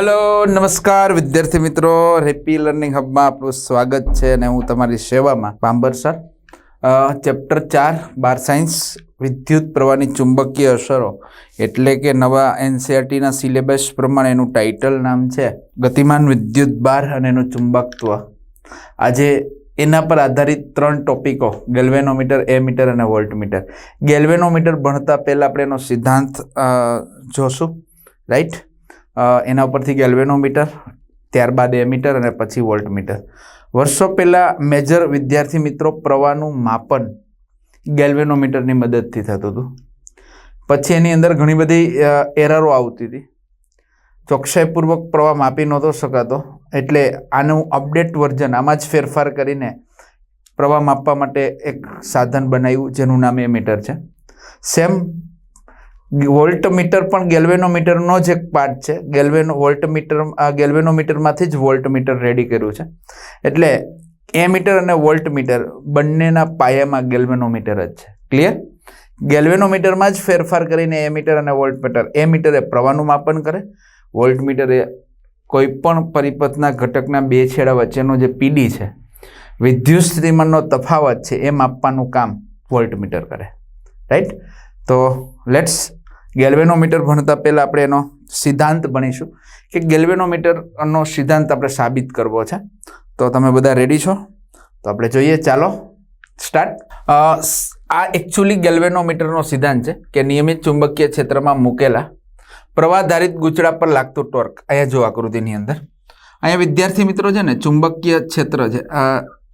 Hello, નમસ્કાર વિદ્યાર્થી મિત્રો. હેપી લર્નિંગ હબમાં આપનું સ્વાગત છે અને હું તમારી સેવામાં પાંબર સર. ચેપ્ટર ચાર, બાર સાયન્સ વિદ્યુત પ્રવાહની ચુંબકીય અસરો, એટલે કે નવા એનસીઆરટીના સિલેબસ પ્રમાણે એનું ટાઇટલ નામ છે, ગતિમાન વિદ્યુત બાર અને એનું ચુંબકત્વ. આજે એના પર આધારિત ત્રણ ટોપિકો ગેલ્વેનોમીટર એ મીટર અને વોલ્ટમીટર ગેલ્વેનોમીટર ભણતા પહેલાં આપણે એનો સિદ્ધાંત જોશું રાઈટ એના ઉપરથી ગેલ્વેનોમીટર ત્યારબાદ એમીટર અને પછી વોલ્ટમીટર વર્ષો પહેલાં મેજર વિદ્યાર્થી મિત્રો પ્રવાહનું માપન ગેલ્વેનોમીટરની મદદથી થતું હતું. પછી એની અંદર ઘણી બધી એરરો આવતી હતી. ચોકસાઈપૂર્વક પ્રવાહ માપી નહોતો શકાતો, એટલે આનું અપડેટ વર્ઝન, આમાં જ ફેરફાર કરીને પ્રવાહ માપવા માટે એક સાધન બનાવ્યું, જેનું નામ એમીટર છે. સેમ વોલ્ટમીટર પણ ગેલ્વેનોમીટરનો જ એક પાર્ટ છે. ગેલ્વેનો, વોલ્ટમીટર ગેલ્વેનોમીટરમાંથી જ વોલ્ટમીટર રેડી કર્યું છે. એટલે એમીટર અને વોલ્ટમીટર બંનેના પાયામાં ગેલ્વેનોમીટર જ છે. ક્લિયર ગેલ્વેનોમીટરમાં જ ફેરફાર કરીને એમીટર અને વોલ્ટમીટર એમીટર એ પ્રવાહનું માપન કરે, વોલ્ટમીટર એ કોઈ પણ પરિપથના ઘટકના બે છેડા વચ્ચેનો જે પીડી છે, વિદ્યુત સ્થિતિમાનનો તફાવત છે, એ માપવાનું કામ વોલ્ટમીટર કરે. રાઈટ તો લેટ્સ ગેલ્વેનોમીટર ભણતા પહેલાં આપણે એનો સિદ્ધાંત ભણીશું કે ગેલ્વેનોમીટરનો સિદ્ધાંત આપણે સાબિત કરવો છે. તો તમે બધા રેડી છો? તો આપણે જોઈએ, ચાલો સ્ટાર્ટ આ એકચ્યુઅલી ગેલ્વેનોમીટરનો સિદ્ધાંત છે કે નિયમિત ચુંબકીય ક્ષેત્રમાં મૂકેલા પ્રવાહધારિત ગુચડા પર લાગતું ટોર્ક. અહીંયા જો આકૃતિની અંદર. અહીંયા વિદ્યાર્થી મિત્રો છે ને, ચુંબકીય ક્ષેત્ર છે.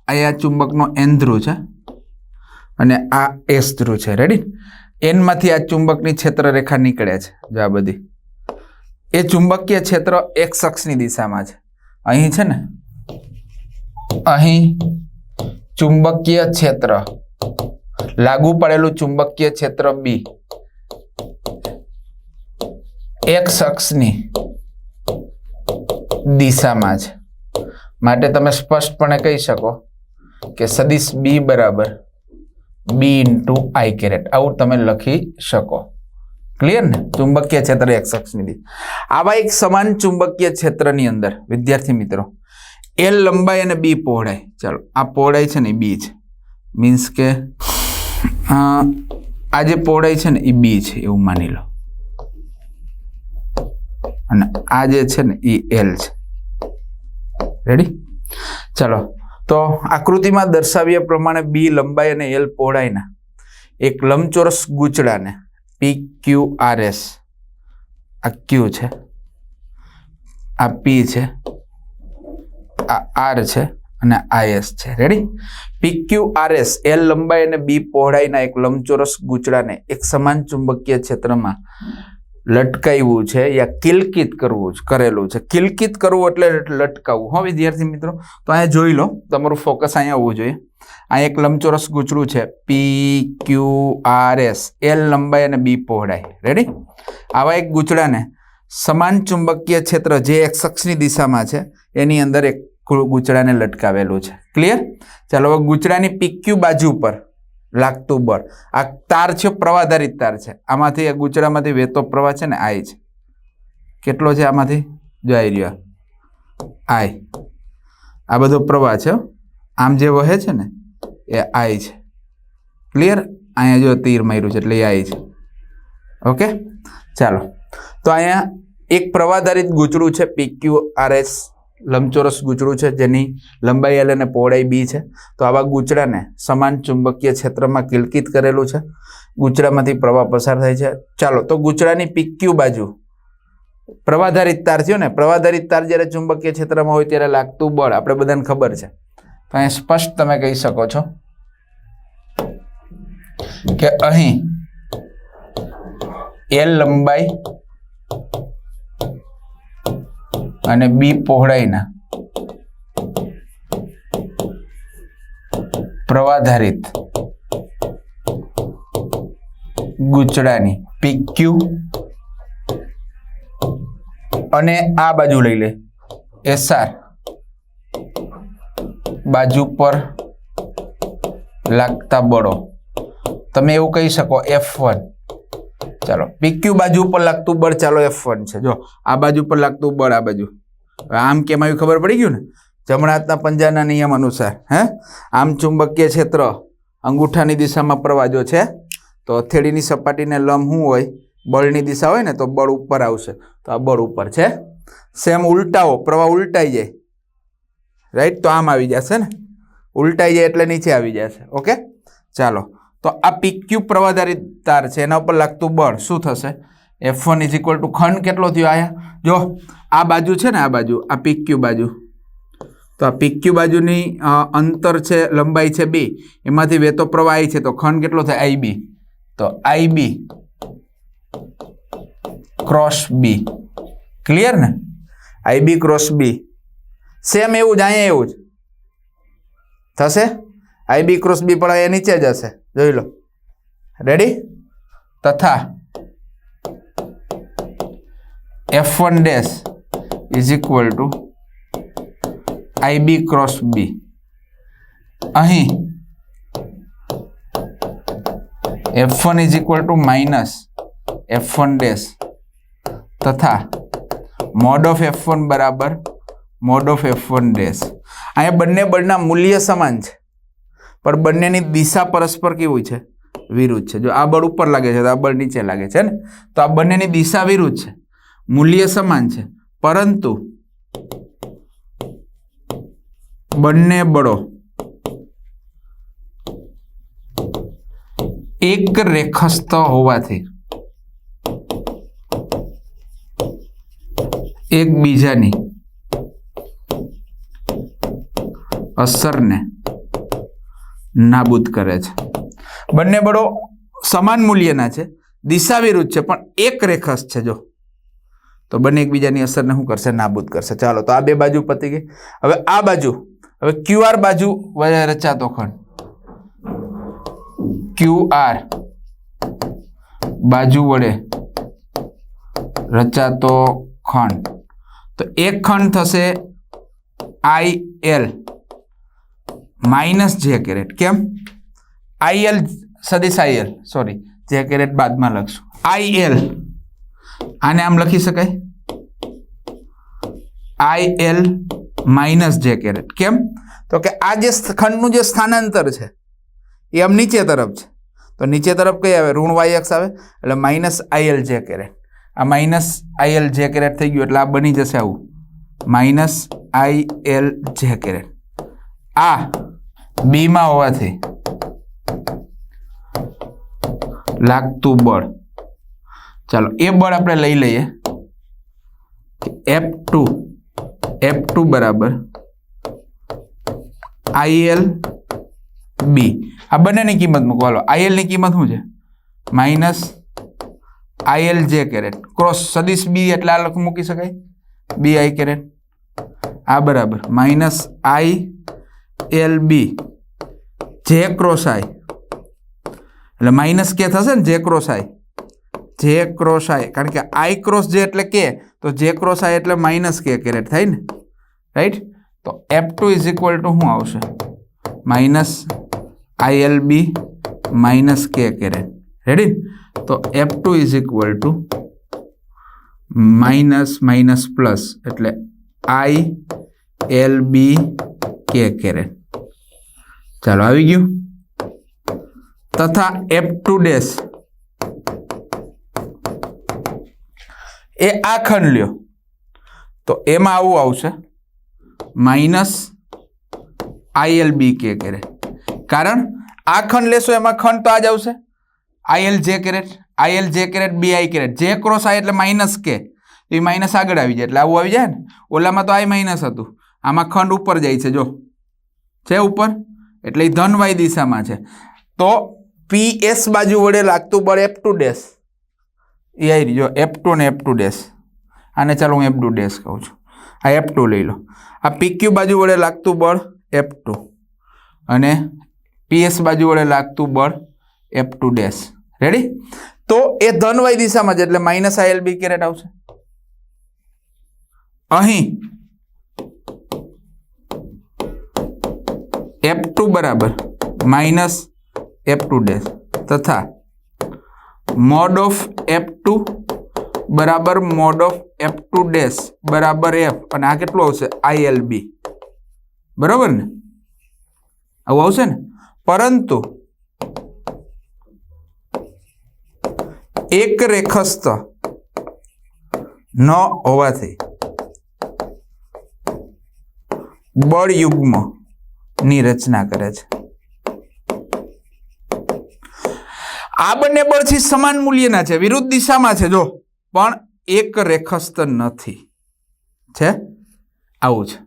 અહીંયા ચુંબકનો એન ધ્રુવ છે અને આ એસ ધ્રુવ છે. રેડી એનમાંથી આ ચુંબકની ક્ષેત્ર રેખા નીકળે છે. જો આ બધી. એ ચુંબકીય ક્ષેત્ર એક શખ્સની દિશામાં છે. અહીં છે ને. અહીં ચુંબકીય ક્ષેત્ર. લાગુ પડેલું ચુંબકીય ક્ષેત્ર બી એક શખ્સની દિશામાં છે. માટે તમે સ્પષ્ટપણે કહી શકો કે સદિશ બી બરાબર. B into I caret. આવું તમે લખી શકો. ક્લિયર ને? ચુંબકીય ક્ષેત્ર એક શખ્સની દિશા આવા એક સમાન ચુંબકીય ક્ષેત્રની અંદર, વિદ્યાર્થી મિત્રો એલ લંબાઈ અને બી પહોળાઈ. ચાલો, આ પહોળાઈ છે ને એ બી છે. મીન્સ કે આ જે પહોળાઈ છે ને એ બી છે, એવું માની લો. અને આ જે છે ને એ એલ છે. રેડી ચાલો તો આકૃતિમાં દર્શાવ્યા પ્રમાણે બી લંબાઈ અને એલ પહોળાઈના. એક લંબચોરસ ગૂંચડાને પી ક્યુ આર એસ આ ક્યુ છે. આ પી છે. આ આર છે અને આ એસ છે. Ready P Q R S L લંબાઈ અને બી પહોળાઈના એક લંબચોરસ ગૂંચડાને એક સમાન ચુંબકીય ક્ષેત્રમાં લટકાવ્યું છે યા કિલકિત કરવું કરેલું છે. કિલકિત કરવું એટલે લટકાવવું. હો વિદ્યાર્થી મિત્રો? તો અહીંયા જોઈ લો, તમારું ફોકસ અહીંયા આવવું જોઈએ. આ એક લંબચોરસ ગૂંચડું છે. P Q R S L લંબાઈ અને બી પહોળાઈ. રેડી આવા એક ગૂંચડાને સમાન ચુંબકીય ક્ષેત્ર જે એક શખ્સની દિશામાં છે, એની અંદર એક ગૂ- ગૂંચડાને લટકાવેલું છે. ક્લિયર ચાલો હવે ગૂંચડાની પીક્યુ બાજુ પર લાગતું બળ. આ તાર છે પ્રવાધારિત તાર છે. આમાંથી આ ગુચડામાંથી વહેતો પ્રવાહ છે ને આઈ છે. કેટલો છે આમાંથી? જો આવી રહ્યો. આઈ. આ બધો પ્રવાહ છે. આમ જે વહે છે ને, એ આઈ છે. ક્લિયર અહીંયા જો તીર માર્યું છે એટલે એ આઈ છે. ઓકે ચાલો. તો અહીંયા એક પ્રવાધારિત ગુચડું છે પીક્યુ આરએસ લંબચોરસ ગૂંચડું છે, જેની લંબાઈ એલ અને પહોળાઈ બી છે. તો આવા ગૂંચડાને સમાન ચુંબકીય ક્ષેત્રમાં કિલકિત કરેલું છે. ગૂંચડામાંથી પ્રવાહ પસાર થાય છે. ચાલો, તો ગૂંચડાની પીક્યુ બાજુ. પ્રવાધારિત તાર થયો ને પ્રવાધારિત તાર જ્યારે ચુંબકીય ક્ષેત્રમાં હોય ત્યારે લાગતું બળ, આપણે બધાને ખબર છે. તો અહીં સ્પષ્ટ તમે કહી શકો છો કે અહીં એલ લંબાઈ અને બી પહોળાઈના. પ્રવાધારિત. ગૂંચડાની. પીક્યુ અને આ બાજુ લઈ લે. એસઆર બાજુ પર લાગતા બળો. તમે એવું કહી શકો, એફ વન. ચાલો. પીક્યુ બાજુ ઉપર લાગતું બળ ચાલો એફ વન છે. જો, આ બાજુ પર લાગતું બળ આ બાજુ. આમ કેમ આવ્યું ખબર પડી ગયું ને? જમણા હાથના પંજાના નિયમ અનુસાર, હે? આમ ચુંબકીય ક્ષેત્ર અંગૂઠાની દિશામાં પ્રવાજો છે. તો હથેળીની સપાટીને લંબ શું હોય? બળની દિશા હોય ને, તો બળ ઉપર આવશે. તો આ બળ ઉપર છે. સેમ ઉલટાવો પ્રવાહ ઉલટાઈ જાય. રાઈટ તો આમ આવી જશે ને? ઉલટાઈ જાય એટલે નીચે આવી જશે. ઓકે ચાલો. તો આ પીક્યુ પ્રવાધારિત તાર છે, એના ઉપર લાગતું બળ શું થશે? F one is equal to ખંડ કેટલો થયો આયા? જો, આ બાજુ છે ને, આ બાજુ, આ પીક્યુ બાજુ. તો આ પીક્યુ બાજુની અંતર છે, લંબાઈ છે બી એમાંથી વહેતો પ્રવાહ છે, તો ખંડ કેટલો થાય? આઈ બી તો આઈ બી ક્રોસ બી ક્લિયર ને? આઈ બી ક્રોસ બી સેમ એવું જ, અહીંયા એવું જ. થશે? આઈ બી ક્રોસ બી પણ અહીંયા નીચે જ હશે. જોઈ લો. રેડી તથા F one dash is equal to IB cross B અહીં F one is equal to minus F one dash તથા મોડ ઓફ એફ વન બરાબર mod of F one dash અહીંયા બંને બળના મૂલ્ય સમાન છે. પણ બંનેની દિશા પરસ્પર કેવું છે? વિરુદ્ધ છે. જો આ બળ ઉપર લાગે છે, તો આ બળ નીચે લાગે છે, ને? તો આ બંનેની દિશા વિરુદ્ધ છે. મૂલ્ય સમાન છે. પરંતુ બંને બળો એક રેખસ્થ હોવાથી એકબીજાની અસરને નાબૂદ કરે છે. બંને બળો સમાન મૂલ્યના છે દિશા વિરુદ્ધ છે, પણ એક રેખસ છે જો. તો બંને એકબીજાની અસરને શું કરશે? નાબૂદ કરશે. ચાલો, તો આ બે બાજુ પતી ગઈ. હવે આ બાજુ, હવે ક્યુઆર બાજુ રચાતો ખંડ. ક્યુઆર બાજુ વડે રચાતો ખંડ. તો એક ખંડ થશે I L. Minus J caret, કેમ? આઈએલ સદીશ આઈ સોરી જે કેરેટ બાદમાં લખશું. આઈ એલ, આને આમ લખી શકાય? I L minus J caret, કેમ? તો કે આ જે ખંડનું જે સ્થાનાંતર છે, એ આમ નીચે તરફ છે. તો નીચે તરફ કઈ આવે? ઋણ વાય એક્સ આવે. એટલે માઇનસ આઈએલ જે કેરેટ. આ માઇનસ આઈએલ જે કેરેટ થઈ ગયું એટલે આ બની જશે આવું. Minus I L J caret. આ બીમાં હોવાથી લાગતું બળ. ચાલો, એ બળ આપણે લઈ લઈએ. એફ ટુ એફ ટુ બરાબર. આઈએલ બી આ બંનેની કિંમત મૂકો. હાલો આઈએલની કિંમત શું છે? Minus IL J caret. Cross સદીશ બી એટલે આ લખ મૂકી શકાય. B I caret. આ બરાબર. માઇનસ આઈ એલ બી જે ક્રોસ આઈ એટલે માઇનસ કે થશે ને જે ક્રોસ આઈ જે ક્રોસ આઈ કારણ કે આઈ ક્રોસ જે એટલે કે તો જે ક્રોસ આઈ એટલે માઇનસ કે કેરેટ થાય ને? રાઈટ તો F two is equal to શું આવશે? Minus I L B minus K caret ready તો F two is equal to minus minus plus એટલે I L B K caret ચાલો, આવી ગયું. તથા એફ ટુ ડેશ એ આ ખંડ લ્યો. તો એમાં આવું આવશે. માઇનસ આઈએલ બી કે કેરેટ કારણ આ ખંડ લેશો એમાં ખંડ તો આ જ આવશે. IL J caret IL J caret B I caret J cross I એટલે માઇનસ કે તો એ માઇનસ આગળ આવી જાય. એટલે આવું આવી જાય ને? ઓલામાં તો આઈ માઇનસ હતું. આમાં ખંડ ઉપર જાય છે, જો. છે ઉપર? એટલે એ ધન વાય દિશામાં છે. તો પી એસ બાજુ વડે લાગતું બળ એફ ટુ ડેશ એ આવી જો. એફ ટુ ને એફ ટુ ડેશ આને ચાલો હું એફ ટુ ડેશ કહું છું. આ એફ ટુ લઈ લો. આ પીક્યુ બાજુ વડે લાગતું બળ એફ ટુ અને પીએસ બાજુ વડે લાગતું બળ એફ ટુ ડેશ રેડી તો એ ધનવાય દિશામાં જ એટલે માઇનસ આઈએલ બી કેરેટ આવશે. અહીં એફ ટુ બરાબર. માઇનસ એફ ટુ ડેશ તથા મોડ ઓફ એફ ટુ બરાબર mod of F two dash બરાબર એફ અને આ કેટલું આવશે? આઈ એલ બી બરાબર ને? આવું આવશે ને? પરંતુ એક રેખસ્થ ન હોવાથી બળ યુગ્મ ની રચના કરે છે. આ બંને બળથી સમાન મૂલ્યના છે, વિરુદ્ધ દિશામાં છે, જો. પણ એક રેખસ્થ નથી. છે? આવું છે.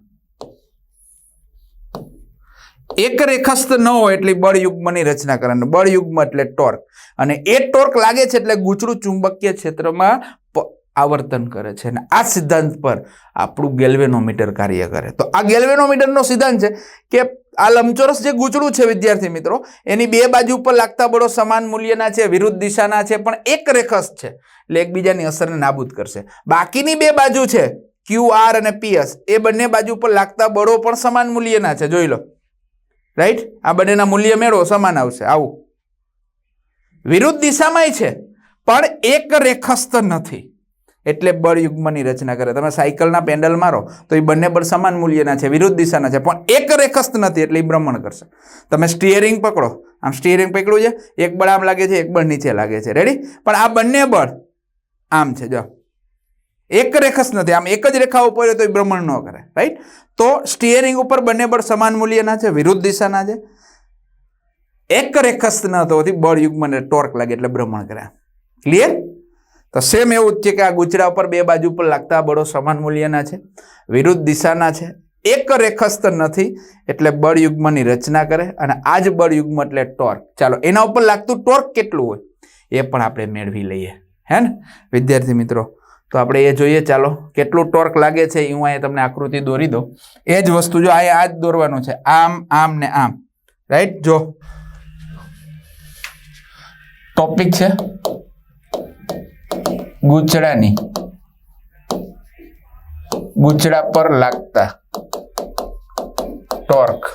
એક રેખસ્થ ન હોય એટલે બળ યુગ્મની રચના કરવાની. બળ યુગ્મ એટલે ટોર્ક. અને એ ટોર્ક લાગે છે એટલે ગુચરું ચુંબકીય ક્ષેત્રમાં આવર્તન કરે છે અને આ સિદ્ધાંત પર આપણું ગેલ્વેનોમીટર કાર્ય કરે. તો આ ગેલ્વેનોમીટરનો સિદ્ધાંત છે કે આ લંબચોરસ જે ગૂંચળું છે વિદ્યાર્થી મિત્રો, એની બે બાજુ પર લાગતા બળો સમાન મૂલ્યના છે, વિરુદ્ધ દિશાના છે, પણ એક રેખસ છે, એટલે એકબીજાની અસરને નાબૂદ કરશે. બાકીની બે બાજુ છે, ક્યુ આર અને પીએસ એ બંને બાજુ પર લાગતા બળો પણ સમાન મૂલ્યના છે. જોઈ લો. રાઈટ? આ બંનેના મૂલ્ય મેળવો, સમાન આવશે. આવું. વિરુદ્ધ દિશામાંય છે, પણ એક રેખસ્થ નથી. એટલે બળ યુગ્મની રચના કરે. તમે સાયકલના પેન્ડલ મારો, તો એ બંને બળ સમાન મૂલ્યના છે, વિરુદ્ધ દિશાના છે, પણ એક રેખસ્થ નથી એટલે એ ભ્રમણ કરશે. તમે સ્ટીયરિંગ પકડો. આમ સ્ટીયરિંગ પકડ્યું છે, એક બળ આમ લાગે છે, એક બળ નીચે લાગે છે. રેડી પણ આ બંને બળ આમ છે, જો. એક રેખસ નથી, આમ એક જ રેખા ઉપર હોય તો એ ભ્રમણ ન કરે રાઈટ તો સ્ટીયરિંગ ઉપર બંને બળ સમાન મૂલ્યના છે, વિરુદ્ધ દિશાના છે. એક રેખસ્થ ન થવાથી બળ યુગ્મને ટોર્ક લાગે એટલે ભ્રમણ કરે. ક્લિયર તો સેમ એવું જ છે કે આ ગુચરા ઉપર બે બાજુ પર લાગતા બળો સમાન મૂલ્યના છે, વિરુદ્ધ દિશાના છે, એક રેખસ્થ નથી, એટલે બળયુગ્મની રચના કરે અને આ જ બળયુગ્મ એટલે ટોર્ક ચાલો, એના ઉપર લાગતું ટોર્ક કેટલું હોય? એ પણ આપણે મેળવી લઈએ. હે ને? વિદ્યાર્થી મિત્રો, તો આપણે એ જોઈએ, ચાલો, કેટલું ટોર્ક લાગે છે, એ હું અહીંયા તમને આકૃતિ દોરી દઉં. એ જ વસ્તુ જો આ જ દોરવાનું છે, આમ આમ ને આમ. રાઈટ જો. ટોપિક છે. ગૂંચડાની. ગૂંચડા પર લાગતા. ટોર્ક.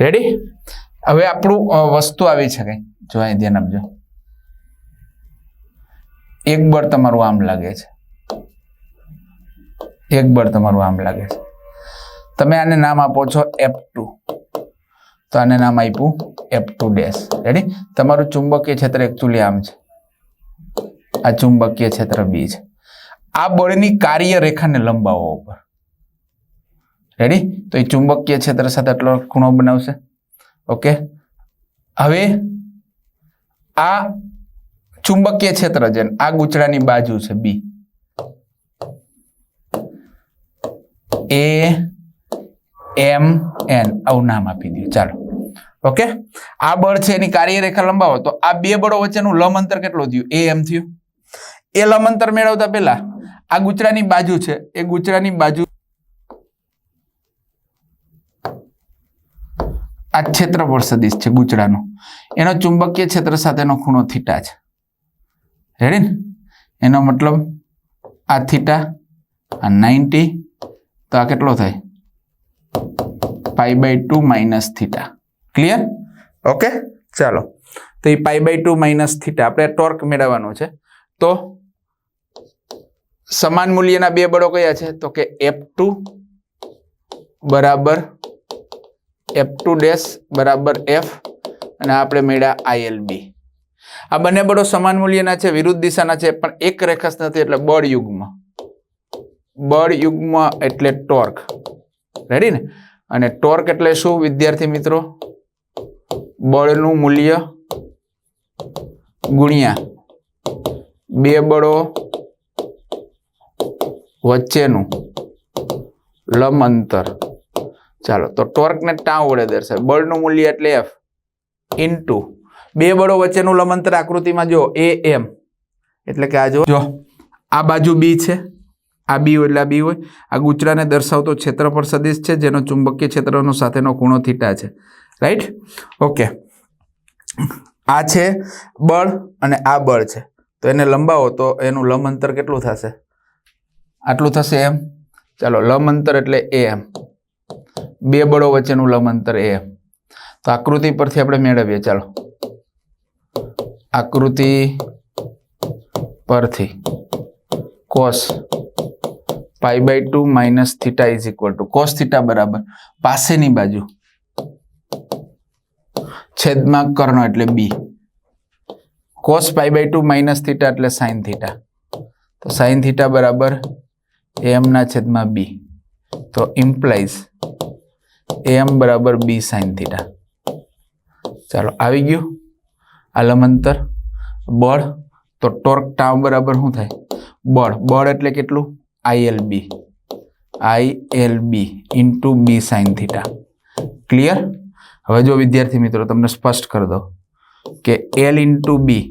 રેડી હવે આપણું વસ્તુ આવી છે કઈ. જો અહીં ધ્યાન આપજો. એક બળ તમારું આમ લાગે છે. એક બળ તમારું આમ લાગે છે. તમે આને નામ આપો છો એફ ટુ તો આને નામ આપ્યું એફ ટુ ડેશ રેડી તમારું ચુંબકીય ક્ષેત્ર એકચ્યુઅલી આમ છે. આ ચુંબકીય ક્ષેત્ર બી છે. આ બળની કાર્ય રેખાને લંબાવો ઉપર. રેડી તો એ ચુંબકીય ક્ષેત્ર સાથે એટલો ખૂણો બનાવશે. ઓકે હવે આ ચુંબકીય ક્ષેત્ર છે આ ગૂંચડાની બાજુ છે બી એ એમ એન. આવું નામ આપી દઉં ચાલો. ઓકે? આ બળ છે એની કાર્યરેખા લંબાવો. તો આ બે બળો વચ્ચેનું લંબ અંતર કેટલું થયું? એ એમ થયું. એ લંબ અંતર મેળવતા પહેલા આ ગુજરાની બાજુ છે. એ ગુજરાની બાજુ આ ક્ષેત્રફળ સદિશ છે ગૂંચડાનો એનો ચુંબકીય ક્ષેત્ર સાથેનો ખૂણો થીટા છે. રેડી ને? એનો મતલબ આ થીટા, આ નાઇન્ટી. તો આ કેટલો થાય? Pi by two minus theta clear okay ચાલો. તો એ pi by two minus theta આપણે ટોર્ક મેળવવાનું છે. તો સમાન મૂલ્યના બે બળો કયા છે? તો કે એફ ટુ બરાબર એફ ટુ ડેશ બરાબર એફ અને આપણે મેળ્યા આઈએલબી આ બંને બળો સમાન મૂલ્યના છે, વિરુદ્ધ દિશાના છે, પણ એક રેખાસ નથી, એટલે બળ યુગ્મ બળ યુગ્મ એટલે ટોર્ક રેડી ને? અને ટોર્ક એટલે શું, વિદ્યાર્થી મિત્રો? બળનું મૂલ્ય ગુણ્યા બે બળો વચ્ચેનું લંબ અંતર. ચાલો, તો ટોર્કને ટાઉ વડે દર્શાવે બળનું મૂલ્ય એટલે એફ ઇન્ટુ બે બળો વચ્ચેનું લંબ અંતર આકૃતિમાં જો એ એમ એટલે કે આ જો જો, આ બાજુ બી છે. આ બી એટલે આ બી હોય. આ ગુચરાને દર્શાવતો ક્ષેત્રફળ સદિશ છે, જેનો ચુંબકીય ક્ષેત્રનો સાથેનો ખૂણો થીટા છે. રાઈટ ઓકે આ છે બળ અને આ બળ છે. તો એને લંબાવો, તો એનું લંબ અંતર કેટલું થશે? આટલું થશે એમ? ચાલો, લંબ અંતર એટલે એ એમ. બે બળો વચ્ચેનું લંબ અંતર એ એમ. તો આકૃતિ પરથી આપણે મેળવીએ, ચાલો. આકૃતિ પરથી. Cos. Pi by two minus theta is equal to cos theta બરાબર. પાસેની બાજુ. છેદમાં કર્ણ એટલે B cos pi by two minus theta એટલે સાઇન થીટા તો સાઇન થીટા બરાબર એમના છેદમાં બી તો ઇમ્પ્લાઇઝ એમ બરાબર બી સાઇન થીટા ચાલો, આવી ગયું. આલમંતર બળ. તો ટોર્ક ટાવ બરાબર શું થાય? બળ. બળ એટલે કેટલું? I L B I L B into B sine theta clear હવે જો વિદ્યાર્થી મિત્રો, તમને સ્પષ્ટ કરી દો કે એલ ઇન્ટુ બી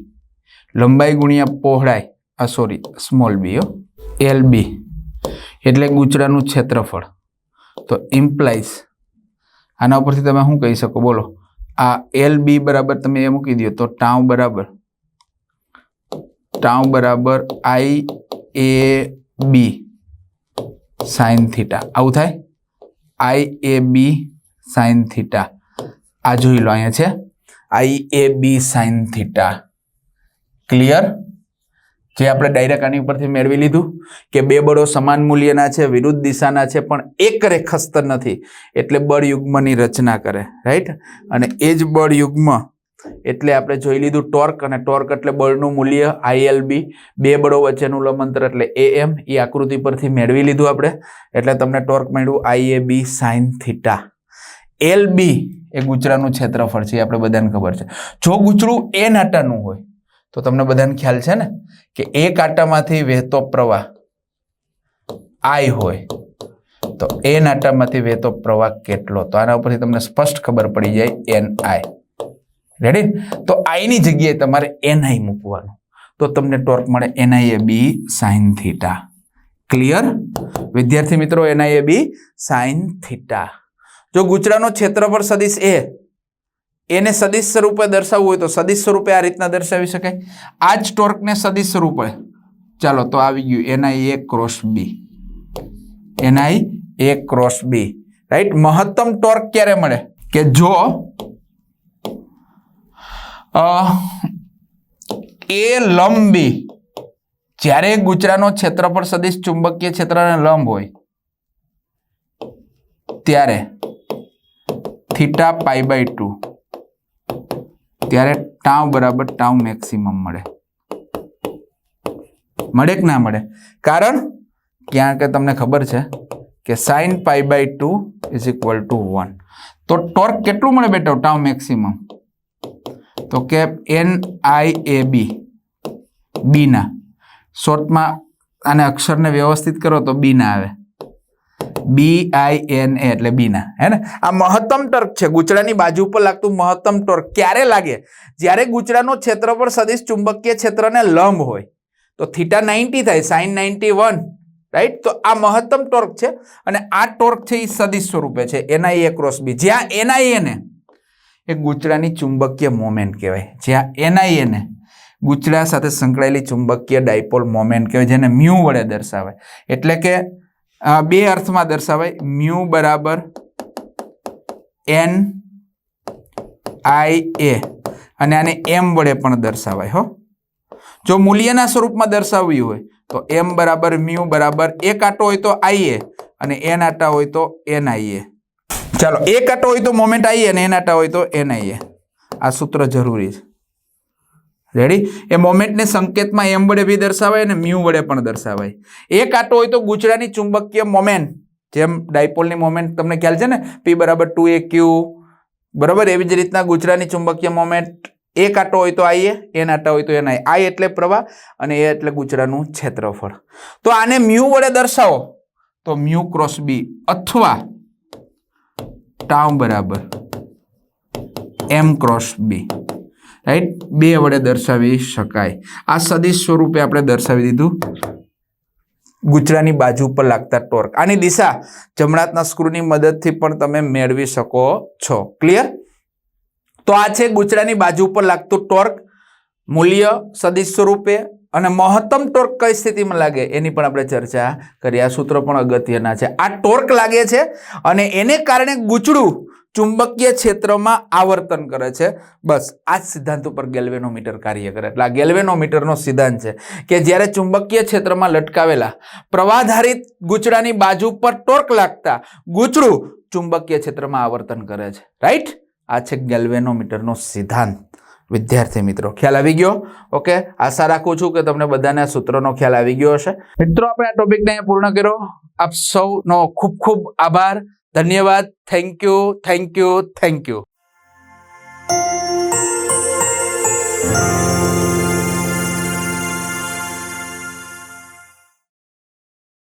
લંબાઈ ગુણ્યા પહોળાઈ, આ સોરી સ્મોલ બી હો. એલ બી એટલે ગુચરાનું ક્ષેત્રફળ. તો ઇમ્પ્લાઇઝ આના ઉપરથી તમે શું કહી શકો? બોલો. આ એલ બી બરાબર તમે એ મૂકી દો તો ટાઉ બરાબર. ટાવ બરાબર આઈ એ બી સાઇન થીટા. આવું થાય? I A B sine theta. આ જોઈ લો અહીંયા છે. I A B sine theta. Clear જે આપણે ડાયરેક્ટ આની ઉપરથી મેળવી લીધું કે બે બળો સમાન મૂલ્યના છે, વિરુદ્ધ દિશાના છે, પણ એક રેખસ્તર નથી. એટલે બળ યુગ્મની રચના કરે. રાઈટ અને એ જ બળ યુગ્મ એટલે આપણે જોઈ લીધું ટોર્ક અને ટોર્ક એટલે બળનું મૂલ્ય આઈએલબી બે બળો વચ્ચેનું લંબંતર એટલે એ એમ એ આકૃતિ પરથી મેળવી લીધું આપણે. એટલે તમને ટોર્ક મળ્યું IA B sine theta L B એ ગુચરાનું ક્ષેત્રફળ છે આપણે બધાને ખબર છે. જો ગુચરું એ નાટાનું હોય, તો તમને બધાને ખ્યાલ છે ને, કે એ કાંટામાંથી વહેતો પ્રવાહ આઈ હોય, તો એ નાટામાંથી વહેતો પ્રવાહ કેટલો? તો આના ઉપરથી તમને સ્પષ્ટ ખબર પડી જાય એન આઈ રેડી તો આઈની જગ્યાએ તમારે એનઆઈ મૂકવાનું. તો તમને ટોર્ક મળે NI A B sine theta clear વિદ્યાર્થી મિત્રો NI A B sine theta જો ગુજરાતનો ક્ષેત્રફળ સદીશ એ એને સદિશ સ્વરૂપે દર્શાવવું હોય તો સદિશ સ્વરૂપે આ રીતના દર્શાવી શકાય. આ જ ટોર્કને સદિશ સ્વરૂપે. ચાલો, તો આવી ગયું NI A cross B NI A cross B right મહત્તમ ટોર્ક ક્યારે મળે? કે જો એ લંબી. જ્યારે ગુજરાતનો ક્ષેત્રફળ સદિશ ચુંબકીય ક્ષેત્રને લંબ હોય, ત્યારે થીટા પાઈ બાય ટુ. ત્યારે ટાઉ બરાબર ટાઉ મેક્સિમમ મળે. મળે કે ના મળે? કારણ ક્યાં કે તમને ખબર છે કે sine pi by two is equal to one. તો ટોર્ક કેટલું મળે બેટા? Tau maximum. તો કે એન આઈ એ બી. બીના. શોર્ટમાં આને અક્ષરને વ્યવસ્થિત કરો તો બીના આવે. બી આઈ એન એ એટલે બીના. હે ને આ મહત્તમ ટર્ક છે. ગુચડાની બાજુ ઉપર લાગતું મહત્તમ ટર્ક ક્યારે લાગે? જ્યારે ગુચડાનો ક્ષેત્રફળ સદિશ ચુંબકીય ક્ષેત્રને લંબ હોય, તો થીટા નાઇન્ટી થાય, સાઇન નાઇન્ટી વન રાઈટ તો આ મહત્તમ ટોર્ક છે અને આ ટોર્ક છે એ સદિશ સ્વરૂપે છે. એનઆઈ એ ક્રોસ બી જ્યાં એનઆઈ એને એ ગુચડાની ચુંબકીય મોમેન્ટ કહેવાય. જ્યાં એનઆઈએને ગુચડા સાથે સંકળાયેલી ચુંબકીય ડાયપોલ મોમેન્ટ કહેવાય, જેને મ્યુ વડે દર્શાવાય. એટલે કે બે અર્થમાં દર્શાવાય. મ્યુ બરાબર એન આઈ એ. અને આને એમ વડે પણ દર્શાવાય, હો. જો મૂલ્યના સ્વરૂપમાં દર્શાવવી હોય, તો એમ બરાબર મ્યુ બરાબર એક આટો હોય તો આઈએ અને એન આટા હોય તો એન આઈએ ચાલો, એક આટો હોય તો મોમેન્ટ આવીએ અને એન હોય તો એન આવીએ આ સૂત્ર જરૂરી છે. રેડી એ મોમેન્ટને સંકેતમાં એમ વડે બી દર્શાવાય અને મ્યુ વડે પણ દર્શાવાય. એક આટો હોય તો ગુચડાની ચુંબકીય મોમેન્ટ જેમ ડાયપોલની મોમેન્ટ તમને ખ્યાલ છે ને? પી બરાબર ટુ એ ક્યુ બરાબર? એવી જ રીતના ગુચડાની ચુંબકીય મોમેન્ટ એક આટો હોય તો આઈએ, એન આટા હોય તો એના આઈ એટલે પ્રવાહ અને એ એટલે ગુચડાનું ક્ષેત્રફળ. તો આને મ્યુ વડે દર્શાવો. તો મ્યુ ક્રોસ બી અથવા ટાઉ બરાબર. એમ ક્રોસ બી રાઈટ બે વડે દર્શાવી શકાય. આ સદિશ સ્વરૂપે આપણે દર્શાવી દીધું. ગુજરાની બાજુ ઉપર લાગતા ટોર્ક આની દિશા જમણાતના સ્ક્રૂની મદદથી પણ તમે મેળવી શકો છો. ક્લિયર તો આ છે ગુજરાની બાજુ ઉપર લાગતું ટોર્ક મૂલ્ય સદિશ સ્વરૂપે અને મહત્તમ ટોર્ક કઈ સ્થિતિમાં લાગે એની પણ આપણે ચર્ચા કરી. આ સૂત્રો પણ અગત્યના છે. આ ટોર્ક લાગે છે અને એને કારણે ગુચડું ચુંબકીય ક્ષેત્રમાં આવર્તન કરે છે. બસ, આ જ સિદ્ધાંત ઉપર ગેલ્વેનોમીટર કાર્ય કરે. એટલે આ ગેલ્વેનોમીટરનો સિદ્ધાંત છે કે જ્યારે ચુંબકીય ક્ષેત્રમાં લટકાવેલા પ્રવાધારિત ગૂંચડાની બાજુ પર ટોર્ક લાગતા ગૂંચડું ચુંબકીય ક્ષેત્રમાં આવર્તન કરે છે. રાઈટ આ છે ગેલ્વેનોમીટરનો સિદ્ધાંત. વિદ્યાર્થી મિત્રો, ખ્યાલ આવી ગયો? ઓકે આશા રાખું છું કે તમને બધાને આ સૂત્રનો ખ્યાલ આવી ગયો હશે. મિત્રો, આપણે આ ટોપિકને પૂર્ણ કર્યો. આપ સૌનો ખૂબ ખૂબ આભાર. ધન્યવાદ. Thank you thank you thank you